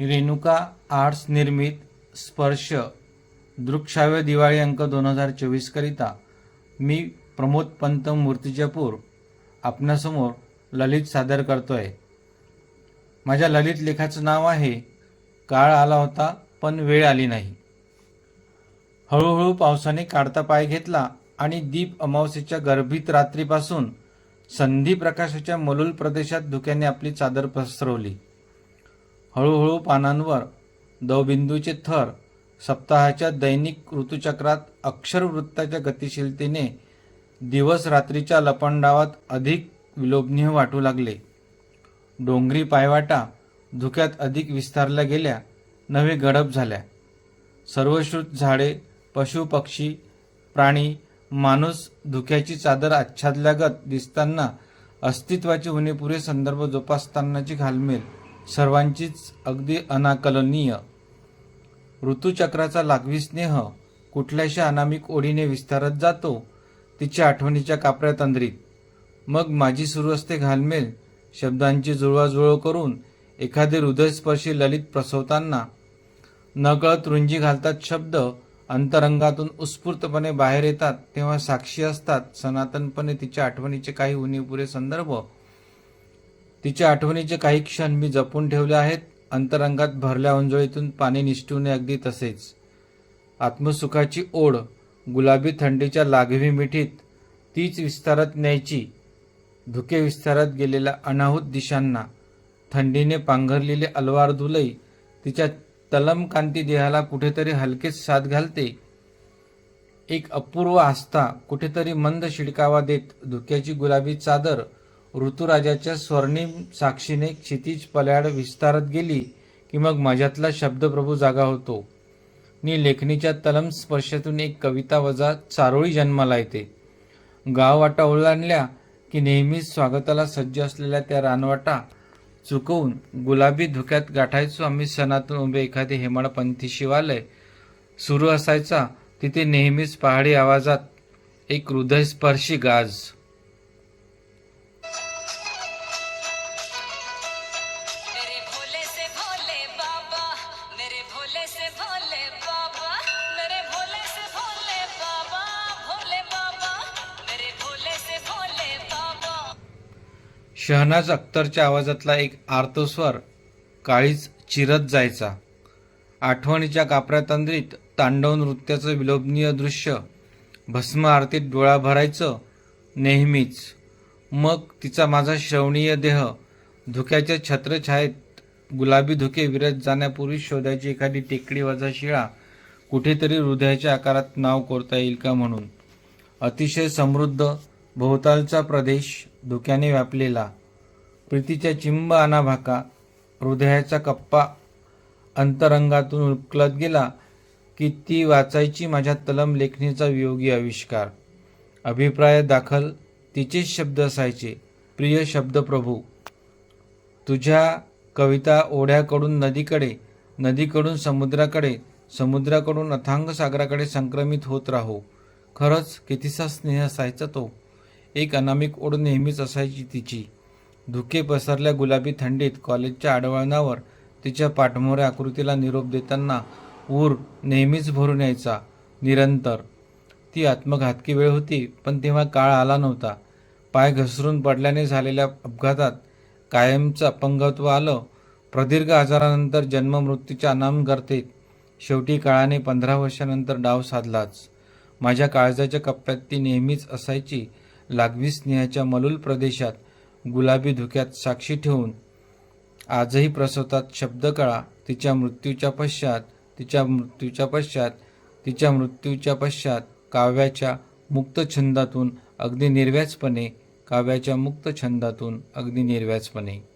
Renuka arts निर्मित स्पर्श दृकश्राव्य दिवाळी अंक दोन हजार चोवीसकरिता मी प्रमोद पंत मूर्तिजापूर आपणासमोर ललित सादर करतो आहे माझ्या ललित लेखाचं नाव आहे काळ आला होता पण वेळ आली नाही. हळूहळू पावसाने काढता पाय घेतला आणि दीप अमावस्येच्या गर्भित रात्रीपासून संधी प्रकाशाच्या मलूल प्रदेशात धुक्याने आपली चादर पसरवली. हळूहळू पानांवर दवबिंदूचे थर सप्ताहाच्या दैनिक ऋतुचक्रात अक्षरवृत्ताच्या गतिशीलतेने दिवस रात्रीच्या लपंडावात अधिक विलोभनीय वाटू लागले. डोंगरी पायवाटा धुक्यात अधिक विस्तारल्या गेल्या नवे गडप झाल्या. सर्वश्रुत झाडे पशु पक्षी प्राणी माणूस धुक्याची चादर आच्छादल्यागत दिसताना अस्तित्वाचे उणेपुरे संदर्भ जोपासतानाची घालमेल. सर्वांचीच अगदी अनाकलनीय. ऋतुचक्राचा लागवी स्नेह कुठल्याशा अनामिक ओढीने विस्तारत जातो तिच्या आठवणीच्या कापऱ्या तंद्रीत. मग माझी सुरू असते घालमेल शब्दांची जुळवाजुळव करून एखादे हृदयस्पर्शी ललित प्रसवताना. नकळत रुंजी घालतात शब्द अंतरंगातून उत्स्फूर्तपणे बाहेर येतात तेव्हा साक्षी असतात सनातनपणे तिच्या आठवणीचे काही उणीपुरे संदर्भ. तिच्या आठवणीचे काही क्षण मी जपून ठेवले आहेत. अंतरंगात भरल्या उंजळीतून पाणी निष्ठूने अगदी तसेच. आत्मसुखाची ओढ गुलाबी थंडीच्या लागवी मिठीत तीच विस्तारत न्यायची धुके विस्तारत गेलेल्या अनाहूत दिशांना थंडीने पांघरलेली अलवार धुलई तिच्या तलम कांती देहाला कुठेतरी हलकेच साथ घालते. एक अपूर्व आस्था कुठेतरी मंद शिडकावा देत धुक्याची गुलाबी चादर ऋतुराजाच्या स्वर्णिम साक्षीने क्षितिज पल्याड विस्तारत गेली की मग माझ्यातला शब्दप्रभू जागा होतो. मी लेखणीच्या तलम स्पर्शातून एक कविता वजा चारोळी जन्माला येते. गाववाटा ओलांडल्या की नेहमीच स्वागताला सज्ज असलेल्या त्या रानवाटा चुकवून गुलाबी धुक्यात गाठायचो. आम्ही सणातून उभे एखादे हेमाडपंथी शिवालय सुरू असायचा. तिथे नेहमीच पहाडी आवाजात एक हृदयस्पर्शी गाज. शहनाज अख्तरच्या आवाजातला एक आर्तस्वर काळीच चिरत जायचा. आठवणीच्या कापऱ्या तंद्रीत तांडव नृत्याचं विलोभनीय दृश्य भस्म आरतीत डोळा भरायचं नेहमीच. मग तिचा माझा श्रवणीय देह धुक्याच्या छत्रछायेत गुलाबी धुके विरत जाण्यापूर्वी शोधायची एखादी टेकडी वजा शिळा कुठेतरी हृदयाच्या आकारात नाव कोरता येईल का म्हणून. अतिशय समृद्ध भोवतालचा प्रदेश धुक्याने व्यापलेला. प्रीतीच्या चिंब अनाभाका हृदयाचा कप्पा अंतरंगातून उकलत गेला की ती वाचायची माझ्या तलम लेखणीचा वियोगी आविष्कार. अभिप्राय दाखल तिचेच शब्द असायचे प्रिय शब्द प्रभू तुझ्या कविता ओढ्याकडून नदीकडे नदीकडून समुद्राकडे समुद्राकडून अथांग सागराकडे संक्रमित होत राहो. खरंच कितीसा स्नेह असायचा तो. एक अनामिक ओढ नेहमीच असायची तिची. धुके पसरल्या गुलाबी थंडीत कॉलेजच्या आडवळणावर तिच्या पाठमोऱ्या आकृतीला निरोप देताना ऊर नेहमीच भरून यायचा निरंतर. ती आत्मघातकी वेळ होती पण तेव्हा काळ आला नव्हता. पाय घसरून पडल्याने झालेल्या अपघातात कायमचं अपंगत्व आलं. प्रदीर्घ आजारानंतर जन्ममृत्यूच्या अनाम गर्तेत शेवटी काळाने पंधरा वर्षानंतर डाव साधलाच. माझ्या काळजाच्या कप्प्यात ती नेहमीच असायची लागवी स्नेहाच्या मलूल प्रदेशात गुलाबी धुक्यात साक्षी ठेवून आजही प्रसवतात शब्दकळा तिच्या मृत्यूच्या पश्चात तिच्या मृत्यूच्या पश्चात तिच्या मृत्यूच्या पश्चात काव्याच्या मुक्त छंदातून अगदी निर्व्याजपणे काव्याच्या मुक्त छंदातून अगदी निर्व्याजपणे.